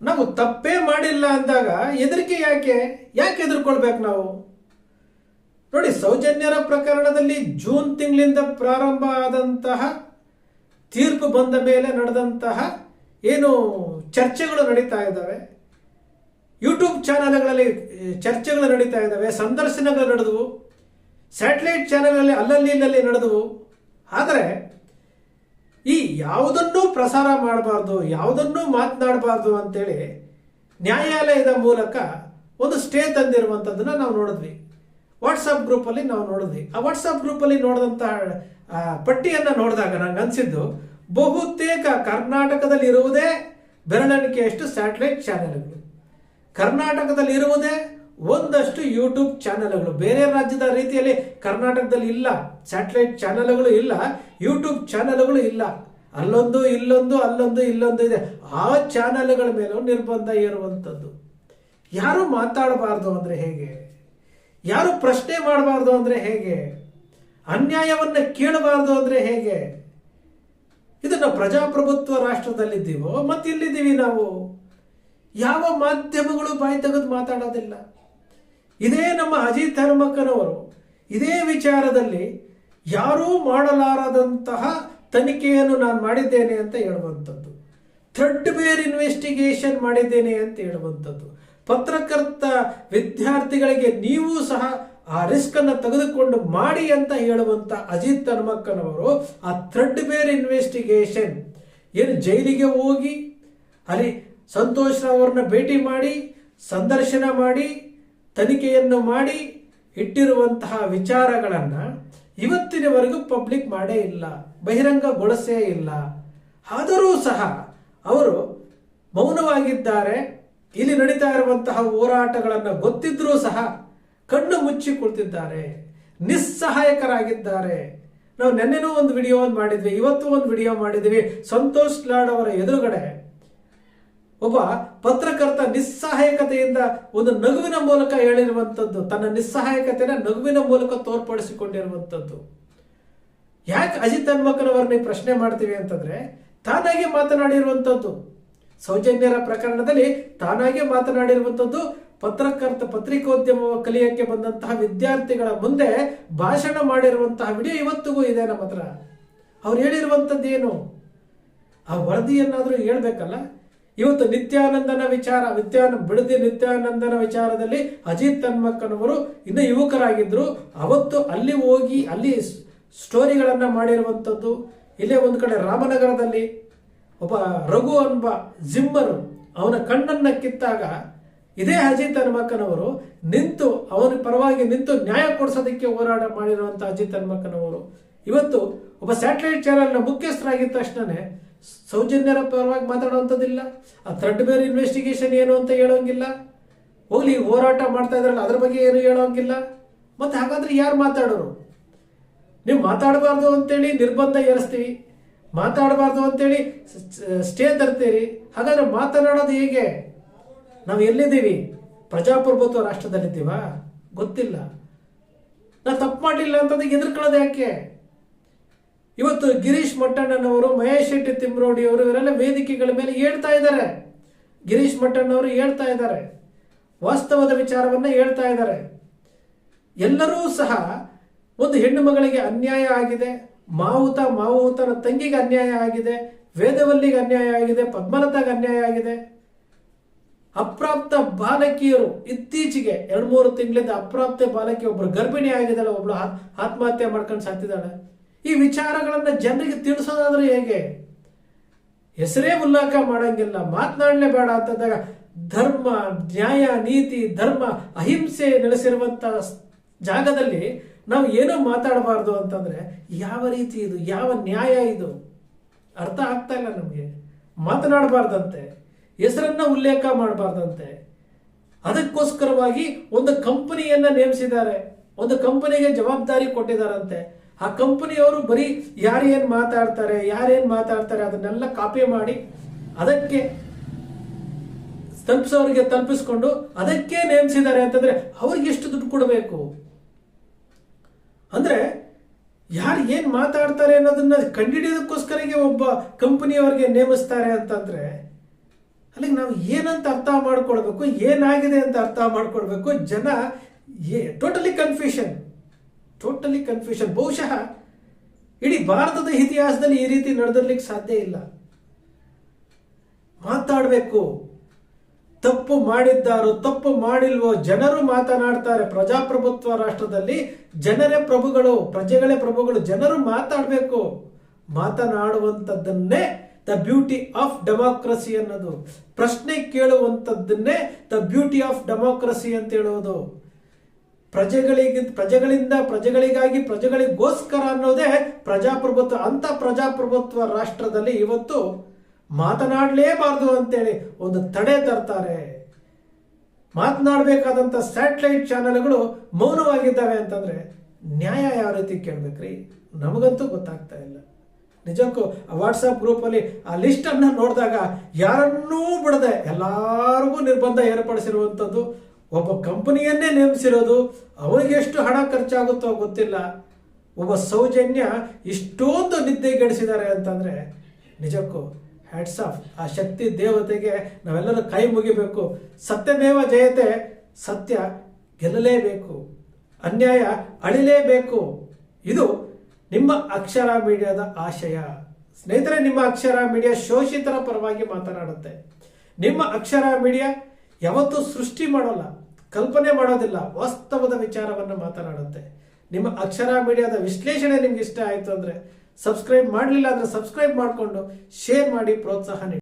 ನಾವು ತಪ್ಪೇ ಮಾಡಿಲ್ಲ ಅಂದಾಗ ಹೆದರಿಕೆ ಯಾಕೆ? ಯಾಕೆ ಎದುರ್ಕೊಳ್ಬೇಕು ನಾವು? ನೋಡಿ, ಸೌಜನ್ಯರ ಪ್ರಕರಣದಲ್ಲಿ ಜೂನ್ ತಿಂಗಳಿಂದ ಪ್ರಾರಂಭ ಆದಂತಹ ತೀರ್ಪು ಬಂದ ಮೇಲೆ ನಡೆದಂತಹ ಏನು ಚರ್ಚೆಗಳು ನಡೀತಾ ಇದ್ದಾವೆ? ಯೂಟ್ಯೂಬ್ ಚಾನಲ್ಗಳಲ್ಲಿ ಚರ್ಚೆಗಳು ನಡೀತಾ ಇದ್ದಾವೆ, ಸಂದರ್ಶನಗಳು ನಡೆದವು, ಸ್ಯಾಟಲೈಟ್ ಚಾನಲಲ್ಲಿ ಅಲ್ಲಲ್ಲಿ ಇಲ್ಲಲ್ಲಿ ನಡೆದವು. ಆದರೆ ಯಾವುದನ್ನೂ ಪ್ರಸಾರ ಮಾಡಬಾರ್ದು, ಯಾವುದನ್ನೂ ಮಾತನಾಡಬಾರ್ದು ಅಂತೇಳಿ ನ್ಯಾಯಾಲಯದ ಮೂಲಕ ಒಂದು ಸ್ಟೇ ತಂದಿರುವಂಥದ್ದನ್ನ ನಾವು ನೋಡಿದ್ವಿ. ವಾಟ್ಸಪ್ ಗ್ರೂಪಲ್ಲಿ ನಾವು ನೋಡಿದ್ವಿ. ಆ ವಾಟ್ಸಪ್ ಗ್ರೂಪಲ್ಲಿ ನೋಡಿದಂಥ ಪಟ್ಟಿಯನ್ನು ನೋಡಿದಾಗ ನಂಗೆ ಅನ್ಸಿದ್ದು, ಬಹುತೇಕ ಕರ್ನಾಟಕದಲ್ಲಿ ಇರುವುದೇ ಬೆರಳೆಣಿಕೆಯಷ್ಟು ಸ್ಯಾಟಲೈಟ್ ಚಾನೆಲ್ಗಳು. ಕರ್ನಾಟಕದಲ್ಲಿ ಇರುವುದೇ ಒಂದಷ್ಟು ಯೂಟ್ಯೂಬ್ ಚಾನೆಲ್ಗಳು. ಬೇರೆ ರಾಜ್ಯದ ರೀತಿಯಲ್ಲಿ ಕರ್ನಾಟಕದಲ್ಲಿ ಇಲ್ಲ, ಸ್ಯಾಟಲೈಟ್ ಚಾನೆಲ್ಗಳು ಇಲ್ಲ ಯೂಟ್ಯೂಬ್ ಚಾನೆಲ್ಗಳು ಇಲ್ಲ. ಅಲ್ಲೊಂದು, ಇಲ್ಲೊಂದು ಅಲ್ಲೊಂದು, ಇಲ್ಲೊಂದು ಇದೆ. ಆ ಚಾನೆಲ್ಗಳ ಮೇಲೂ ನಿರ್ಬಂಧ ಇರುವಂಥದ್ದು ಯಾರು ಮಾತಾಡಬಾರ್ದು ಅಂದ್ರೆ ಹೇಗೆ? ಯಾರು ಪ್ರಶ್ನೆ ಮಾಡಬಾರ್ದು ಅಂದ್ರೆ ಹೇಗೆ? ಅನ್ಯಾಯವನ್ನು ಕೇಳಬಾರ್ದು ಅಂದ್ರೆ ಹೇಗೆ? ಇದನ್ನು ಪ್ರಜಾಪ್ರಭುತ್ವ ರಾಷ್ಟ್ರದಲ್ಲಿದ್ದೀವೋ ಮತ್ತೆ ಇಲ್ಲಿದ್ದೀವಿ ನಾವು? ಯಾವ ಮಾಧ್ಯಮಗಳು ಬಾಯಿ ತೆಗೆದು ಮಾತಾಡೋದಿಲ್ಲ. ಇದೇ ನಮ್ಮ ಅಜಿತ್ ಹನುಮಕ್ಕನವರು, ಇದೇ ವಿಚಾರದಲ್ಲಿ ಯಾರೂ ಮಾಡಲಾರದಂತಹ ತನಿಖೆಯನ್ನು ನಾನು ಮಾಡಿದ್ದೇನೆ ಅಂತ ಹೇಳುವಂಥದ್ದು. ಥ್ರೆಡ್ ಬೇರ್ ಇನ್ವೆಸ್ಟಿಗೇಷನ್ ಮಾಡಿದ್ದೇನೆ ಅಂತ ಹೇಳುವಂಥದ್ದು. ಪತ್ರಕರ್ತ ವಿದ್ಯಾರ್ಥಿಗಳಿಗೆ ನೀವು ಸಹ ಆ ರಿಸ್ಕ್ ಅನ್ನು ತೆಗೆದುಕೊಂಡು ಮಾಡಿ ಅಂತ ಹೇಳುವಂತ ಅಜಿತ್ ಹನುಮಕ್ಕನವರು ಆ ಥ್ರೆಡ್ ಬೇರ್ ಇನ್ವೆಸ್ಟಿಗೇಷನ್ ಏನು ಜೈಲಿಗೆ ಹೋಗಿ, ಅಲ್ಲಿ ಸಂತೋಷ್ ಅವರನ್ನ ಭೇಟಿ ಮಾಡಿ, ಸಂದರ್ಶನ ಮಾಡಿ, ತನಿಖೆಯನ್ನು ಮಾಡಿ ಇಟ್ಟಿರುವಂತಹ ವಿಚಾರಗಳನ್ನ ಇವತ್ತಿನವರೆಗೂ ಪಬ್ಲಿಕ್ ಮಾಡೇ ಇಲ್ಲ, ಬಹಿರಂಗಗೊಳಿಸೇ ಇಲ್ಲ. ಆದರೂ ಸಹ ಅವರು ಮೌನವಾಗಿದ್ದಾರೆ. ಇಲ್ಲಿ ನಡೀತಾ ಇರುವಂತಹ ಹೋರಾಟಗಳನ್ನು ಗೊತ್ತಿದ್ರೂ ಸಹ ಕಣ್ಣು ಮುಚ್ಚಿ ಕುಳಿತಿದ್ದಾರೆ. ನಿಸ್ಸಹಾಯಕರಾಗಿದ್ದಾರೆ. ನಾವು ನೆನ್ನೆನೂ ಒಂದು ವಿಡಿಯೋ ಮಾಡಿದ್ವಿ, ಇವತ್ತು ಒಂದು ವಿಡಿಯೋ ಮಾಡಿದ್ವಿ. ಸಂತೋಷ್ ಲಾಡ್ ಅವರ ಎದುರುಗಡೆ ಒಬ್ಬ ಪತ್ರಕರ್ತ ನಿಸ್ಸಹಾಯಕತೆಯಿಂದ ಒಂದು ನಗುವಿನ ಮೂಲಕ ಹೇಳಿರುವಂಥದ್ದು ತನ್ನ ನಿಸ್ಸಹಾಯಕತೆನ ನಗುವಿನ ಮೂಲಕ ತೋರ್ಪಡಿಸಿಕೊಂಡಿರುವಂಥದ್ದು ಯಾಕೆ ಅಜಿತ್ ಹನ್ಮಕ್ಕನವರನ್ನ ಈ ಪ್ರಶ್ನೆ ಮಾಡ್ತೀವಿ ಅಂತಂದ್ರೆ, ತಾನಾಗೆ ಮಾತನಾಡಿರುವಂಥದ್ದು ಸೌಜನ್ಯರ ಪ್ರಕರಣದಲ್ಲಿ ತಾನಾಗೆ ಮಾತನಾಡಿರುವಂಥದ್ದು ಪತ್ರಕರ್ತ ಪತ್ರಿಕೋದ್ಯಮ ಕಲಿಯಕ್ಕೆ ಬಂದಂತಹ ವಿದ್ಯಾರ್ಥಿಗಳ ಮುಂದೆ ಭಾಷಣ ಮಾಡಿರುವಂತಹ ವಿಡಿಯೋ ಇವತ್ತಿಗೂ ಇದೆ ನಮ್ಮ ಹತ್ರ. ಅವ್ರು ಹೇಳಿರುವಂಥದ್ದು ಏನು? ಆ ವರದಿಯನ್ನಾದರೂ ಹೇಳ್ಬೇಕಲ್ಲ? ಇವತ್ತು ನಿತ್ಯಾನಂದನ ವಿಚಾರ ನಿತ್ಯಾನ ಬಿಡದಿ ನಿತ್ಯಾನಂದನ ವಿಚಾರದಲ್ಲಿ ಅಜಿತ್ ತನ್ಮಕ್ಕನವರು ಇನ್ನೂ ಯುವಕರಾಗಿದ್ದರು ಅವತ್ತು ಅಲ್ಲಿ ಹೋಗಿ, ಅಲ್ಲಿ ಸ್ಟೋರಿಗಳನ್ನು ಮಾಡಿರುವಂಥದ್ದು. ಇಲ್ಲೇ ಒಂದು ಕಡೆ ರಾಮನಗರದಲ್ಲಿ ಒಬ್ಬ ರಘು ಎಂಬ ಜಿಮ್ಮರು ಅವನ ಕಣ್ಣನ್ನ ಕಿತ್ತಾಗ ಇದೇ ಅಜಿತ್ ಹನುಮಕ್ಕನವರು ನಿಂತು ಅವನ ಪರವಾಗಿ ನಿಂತು ನ್ಯಾಯ ಕೊಡಿಸೋದಕ್ಕೆ ಹೋರಾಟ ಮಾಡಿರುವಂಥ ಅಜಿತ್ ಹನುಮಕ್ಕನವರು ಇವತ್ತು ಒಬ್ಬ ಸ್ಯಾಟಲೈಟ್ ಚಾನೆಲ್ನ ಮುಖ್ಯಸ್ಥರಾಗಿದ್ದ ತಕ್ಷಣನೇ ಸೌಜನ್ಯರ ಪರವಾಗಿ ಮಾತಾಡುವಂಥದ್ದಿಲ್ಲ. ಆ ಥರ್ಡ್ ಬೇರ್ ಇನ್ವೆಸ್ಟಿಗೇಷನ್ ಏನು ಅಂತ ಹೇಳೋಂಗಿಲ್ಲ. ಹೋಗ್ಲಿ, ಹೋರಾಟ ಮಾಡ್ತಾ ಇದ್ರಲ್ಲ, ಅದ್ರ ಬಗ್ಗೆ ಏನು ಹೇಳೋಂಗಿಲ್ಲ. ಮತ್ತೆ ಹಾಗಾದ್ರೆ ಯಾರು ಮಾತಾಡೋರು? ನೀವು ಮಾತಾಡಬಾರ್ದು ಅಂತೇಳಿ ನಿರ್ಬಂಧ ಏರಿಸ್ತೀವಿ. ಮಾತಾಡಬಾರ್ದು ಅಂತೇಳಿ ಸ್ಟೇ ತರ್ತೀರಿ. ಹಾಗಾದ್ರೆ ಮಾತನಾಡೋದು ಹೇಗೆ? ನಾವು ಎಲ್ಲಿದ್ದೀವಿ? ಪ್ರಜಾಪ್ರಭುತ್ವ ರಾಷ್ಟ್ರದಲ್ಲಿದ್ದೀವಾ? ಗೊತ್ತಿಲ್ಲ. ನಾ ತಪ್ಪು ಮಾಡಿಲ್ಲ ಅಂತಂದ್ರೆ ಎದುರ್ಕೊಳ್ಳೋದು ಯಾಕೆ? ಇವತ್ತು ಗಿರೀಶ್ ಮಟ್ಟಣ್ಣನವರು, ಮಹೇಶ್ ಶೆಟ್ಟಿ ತಿಮ್ರೋಡಿ ಅವರು ಇವರೆಲ್ಲ ವೇದಿಕೆಗಳ ಮೇಲೆ ಹೇಳ್ತಾ ಇದ್ದಾರೆ. ಗಿರೀಶ್ ಮಟ್ಟಣ್ಣವರು ಹೇಳ್ತಾ ಇದ್ದಾರೆ. ವಾಸ್ತವದ ವಿಚಾರವನ್ನ ಹೇಳ್ತಾ ಇದ್ದಾರೆ. ಎಲ್ಲರೂ ಸಹ ಒಂದು ಹೆಣ್ಣು ಮಗಳಿಗೆ ಅನ್ಯಾಯ ಆಗಿದೆ, ಮಾವುತ ಮಾವುತನ ತಂಗಿಗೆ ಅನ್ಯಾಯ ಆಗಿದೆ, ವೇದವಲ್ಲಿಗೆ ಅನ್ಯಾಯ ಆಗಿದೆ, ಪದ್ಮಲತಾಗೆ ಅನ್ಯಾಯ ಆಗಿದೆ. ಅಪ್ರಾಪ್ತ ಬಾಲಕಿಯರು ಇತ್ತೀಚೆಗೆ ಎರಡು ಮೂರು ತಿಂಗಳಿಂದ ಅಪ್ರಾಪ್ತ ಬಾಲಕಿ ಒಬ್ಬರು ಗರ್ಭಿಣಿ ಆಗಿದ್ದಾಳೆ, ಒಬ್ಳು ಆತ್ಮಹತ್ಯೆ ಮಾಡ್ಕೊಂಡು ಸತ್ತಿದ್ದಾಳೆ ಈ ವಿಚಾರಗಳನ್ನು ಜನರಿಗೆ ತಿಳಿಸೋದಾದ್ರೆ ಹೇಗೆ? ಹೆಸರೇ ಉಲ್ಲೇಖ ಮಾಡಂಗಿಲ್ಲ ಮಾತನಾಡಲೇಬೇಡ ಅಂತಂದಾಗ ಧರ್ಮ, ನ್ಯಾಯ, ನೀತಿ, ಧರ್ಮ, ಅಹಿಂಸೆ ನೆಲೆಸಿರುವಂಥ ಜಾಗದಲ್ಲಿ ನಾವು ಏನೋ ಮಾತಾಡಬಾರ್ದು ಅಂತಂದ್ರೆ ಯಾವ ರೀತಿ ಇದು, ಯಾವ ನ್ಯಾಯ ಇದು? ಅರ್ಥ ಆಗ್ತಾ ಇಲ್ಲ ನಮಗೆ. ಮಾತನಾಡಬಾರ್ದಂತೆ, ಹೆಸರನ್ನ ಉಲ್ಲೇಖ ಮಾಡಬಾರ್ದಂತೆ. ಅದಕ್ಕೋಸ್ಕರವಾಗಿ ಒಂದು ಕಂಪನಿಯನ್ನ ನೇಮಿಸಿದ್ದಾರೆ. ಒಂದು ಕಂಪನಿಗೆ ಜವಾಬ್ದಾರಿ ಕೊಟ್ಟಿದ್ದಾರಂತೆ. ಆ ಕಂಪನಿಯವರು ಬರೀ ಯಾರೇನ್ ಮಾತಾಡ್ತಾರೆ ಯಾರೇನ್ ಮಾತಾಡ್ತಾರೆ ಅದನ್ನೆಲ್ಲ ಕಾಪಿ ಮಾಡಿ ಅದಕ್ಕೆ ತಲುಪಿಸೋರಿಗೆ ತಲುಪಿಸ್ಕೊಂಡು ಅದಕ್ಕೆ ನೇಮಿಸಿದ್ದಾರೆ ಅಂತಂದ್ರೆ ಅವ್ರಿಗೆ ಎಷ್ಟು ದುಡ್ಡು ಕೊಡಬೇಕು? ಅಂದ್ರೆ ಯಾರು ಏನ್ ಮಾತಾಡ್ತಾರೆ ಅನ್ನೋದನ್ನ ಕಂಡುಹಿಡಿಯೋದಕ್ಕೋಸ್ಕರಗೆ ಒಬ್ಬ ಕಂಪನಿಯವರಿಗೆ ನೇಮಿಸ್ತಾರೆ ಅಂತಂದ್ರೆ ಅಲ್ಲಿಗೆ ನಾವು ಏನಂತ ಅರ್ಥ ಮಾಡ್ಕೊಳ್ಬೇಕು, ಏನಾಗಿದೆ ಅಂತ ಅರ್ಥ ಮಾಡ್ಕೊಳ್ಬೇಕು, ಜನ ಟೋಟಲಿ ಕನ್ಫ್ಯೂಷನ್ ಟೋಟಲಿ ಕನ್ಫ್ಯೂಷನ್ ಬಹುಶಃ ಇಡೀ ಭಾರತದ ಇತಿಹಾಸದಲ್ಲಿ ಈ ರೀತಿ ನಡೆದಿರ್ಲಿಕ್ಕೆ ಸಾಧ್ಯ ಇಲ್ಲ. ಮಾತಾಡಬೇಕು. ತಪ್ಪು ಮಾಡಿದ್ದಾರೋ, ತಪ್ಪು ಮಾಡಿಲ್ವೋ ಜನರು ಮಾತನಾಡ್ತಾರೆ. ಪ್ರಜಾಪ್ರಭುತ್ವ ರಾಷ್ಟ್ರದಲ್ಲಿ ಜನರೇ ಪ್ರಭುಗಳು, ಪ್ರಜೆಗಳೇ ಪ್ರಭುಗಳು, ಜನರು ಮಾತಾಡಬೇಕು. ಮಾತನಾಡುವಂಥದ್ದನ್ನೇ ದ ಬ್ಯೂಟಿ ಆಫ್ ಡೆಮಾಕ್ರಸಿ ಅನ್ನೋದು. ಪ್ರಶ್ನೆ ಕೇಳುವಂಥದ್ದನ್ನೇ ದ ಬ್ಯೂಟಿ ಆಫ್ ಡೆಮಾಕ್ರಸಿ ಅಂತ ಹೇಳುವುದು ಪ್ರಜೆಗಳಿಗೆ, ಪ್ರಜೆಗಳಿಂದ ಪ್ರಜೆಗಳಿಗಾಗಿ ಪ್ರಜೆಗಳಿಗೋಸ್ಕರ ಅನ್ನೋದೇ ಪ್ರಜಾಪ್ರಭುತ್ವ. ಅಂತ ಪ್ರಜಾಪ್ರಭುತ್ವ ರಾಷ್ಟ್ರದಲ್ಲಿ ಇವತ್ತು ಮಾತನಾಡಲೇಬಾರದು ಅಂತೇಳಿ ಒಂದು ತಡೆ ತರ್ತಾರೆ. ಮಾತನಾಡಬೇಕಾದಂಥ ಸ್ಯಾಟಲೈಟ್ ಚಾನೆಲ್ಗಳು ಮೌನವಾಗಿದ್ದಾವೆ ಅಂತಂದ್ರೆ ನ್ಯಾಯ ಯಾವ ರೀತಿ ಕೇಳ್ಬೇಕ್ರಿ? ನಮಗಂತೂ ಗೊತ್ತಾಗ್ತಾ ಇಲ್ಲ. ನಿಜಕ್ಕೂ ವಾಟ್ಸಪ್ ಗ್ರೂಪಲ್ಲಿ ಆ ಲಿಸ್ಟನ್ನು ನೋಡಿದಾಗ ಯಾರನ್ನೂ ಬಿಡದೆ ಎಲ್ಲರಿಗೂ ನಿರ್ಬಂಧ ಏರ್ಪಡಿಸಿರುವಂಥದ್ದು ಒಬ್ಬ ಕಂಪನಿಯನ್ನೇ ನೇಮಿಸಿರೋದು ಅವರಿಗೆ ಎಷ್ಟು ಹಣ ಖರ್ಚಾಗುತ್ತೋ ಗೊತ್ತಿಲ್ಲ. ಒಬ್ಬ ಸೌಜನ್ಯ ಇಷ್ಟೊಂದು ನಿದ್ದೆಗೆಡಿಸಿದ್ದಾರೆ ಅಂತಂದ್ರೆ, ನಿಜಕ್ಕೂ ಹ್ಯಾಟ್ಸ್ ಆಫ್ ಆ ಶಕ್ತಿ ದೇವತೆಗೆ ನಾವೆಲ್ಲರೂ ಕೈ ಮುಗಿಬೇಕು. ಸತ್ಯಮೇವ ಜಯತೆ, ಸತ್ಯ ಗೆಲ್ಲಲೇಬೇಕು. ಅನ್ಯಾಯ ಅಳಿಲೇಬೇಕು. ಇದು ನಿಮ್ಮ ಅಕ್ಷರ ಮೀಡಿಯಾದ ಆಶಯ. ಸ್ನೇಹಿತರೆ, ನಿಮ್ಮ ಅಕ್ಷರ ಮೀಡಿಯಾ ಶೋಷಿತರ ಪರವಾಗಿ ಮಾತನಾಡುತ್ತೆ. ನಿಮ್ಮ ಅಕ್ಷರ ಮೀಡಿಯಾ ಯಾವತ್ತೂ ಸೃಷ್ಟಿ ಮಾಡೋಲ್ಲ, ಕಲ್ಪನೆ ಮಾಡೋದಿಲ್ಲ, ವಾಸ್ತವದ ವಿಚಾರವನ್ನು ಮಾತನಾಡುತ್ತೆ. ನಿಮ್ಮ ಅಕ್ಷರ ಮೀಡಿಯಾದ ವಿಶ್ಲೇಷಣೆ ನಿಮ್ಗೆ ಇಷ್ಟ ಆಯಿತು ಅಂದರೆ ಸಬ್ಸ್ಕ್ರೈಬ್ ಮಾಡಲಿಲ್ಲ ಅಂದರೆ ಸಬ್ಸ್ಕ್ರೈಬ್ ಮಾಡಿಕೊಂಡು ಶೇರ್ ಮಾಡಿ, ಪ್ರೋತ್ಸಾಹ ನೀಡಿ.